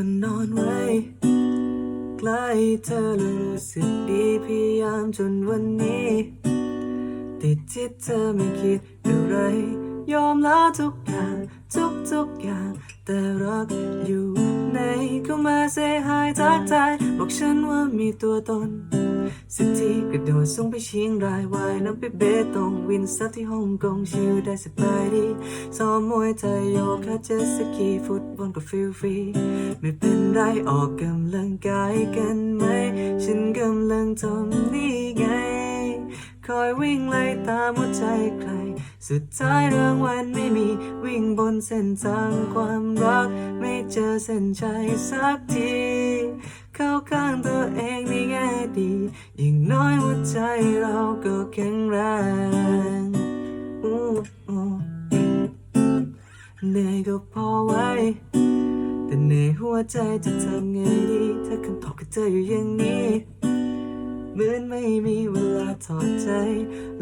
ก็นอนไว้ ใกล้เธอแล้วรู้สึกดีพยายามจนวันนี้ ติดที่เธอไม่คิดอะไร ยอมละทุกอย่างทุกทุกอย่าง แต่รักอยู่ในก็มาเสียหายจากใจบอกฉันว่ามีตัวตน สิทธิกระโดดสูงไปเชียงราย วายน้ำไปเบตงวินซับที่ฮ่องกงชิลได้สบายดีซ้อมมวยไทยโยคะเจสกีฟุตบอลก็ฟิลฟรี ไม่เป็นไรออกกำลังกายกันไหม ฉันกำลังทำนี่ไง คอยวิ่งไล่ตามหัวใจใคร สุดท้ายรางวัลไม่มี วิ่งบนเส้นทางความรัก ไม่เจอเส้นชัยสักที เข้าข้างตัวเองใน ดียิ่งน้อยหัวใจเราก็แข็งแรงอู้อู้เหนื่อยก็พอไว้ แต่ในหัวใจจะทำไงดีถ้าคำตอบกับเธออยู่อย่างนี้เหมือนไม่มีเวลาถอดใจ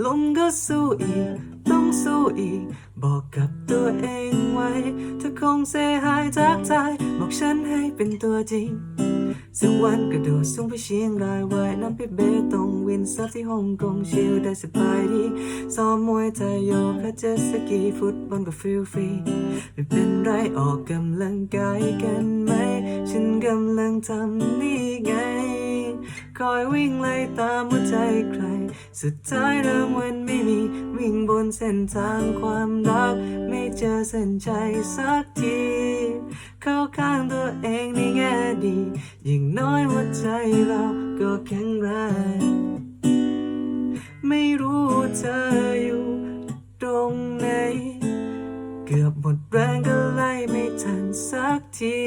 ลมก็สู้อีก ต้องสู้อีก บอกกับตัวเองไว้เธอคงเซหายทักทาย บอกฉันให้เป็นตัวจริง สักวันกระโดดสูงไปเชียงรายว่ายน้ำไปเบตงวินซับที่ฮ่องกงชิลได้สบายดีซ้อมมวยไทยโยคะเจ็ตสกีฟุตบอลก็ฟิลฟรีไม่เป็นไรออกกำลังกายกันไหม ฉันกำลังทำนี่ไง คอยวิ่งไล่ตามหัวใจใคร สุดท้ายเรางวัลไม่มี วิ่งบนเส้นทางความรัก ไม่เจอเส้นใจสักที เข้าข้างตัวเอง ยิ่งน้อยหัวใจเราก็แข็งแรงไม่รู้เธออยู่ตรงไหน เกือบหมดแรงก็ไล่ไม่ทันสักที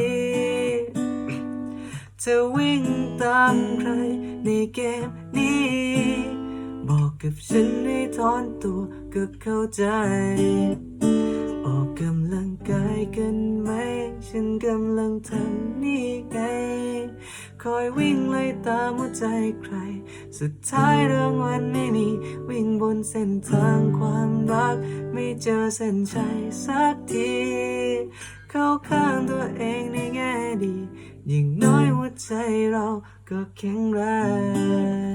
เธอวิ่งตามใครในเกมนี้ บอกกับฉันให้ถอนตัวก็เข้าใจ ออกกำลังกายกันไหม ฉันกำลังทำนี่ไง คอยวิ่งไล่ตามหัวใจใคร สุดท้ายรางวัลไม่มี วิ่งบนเส้นทางความรัก ไม่เจอเส้นชัยสักที เข้าข้างตัวเองในแง่ดี ยิ่งน้อยหัวใจเราก็แข็งแรง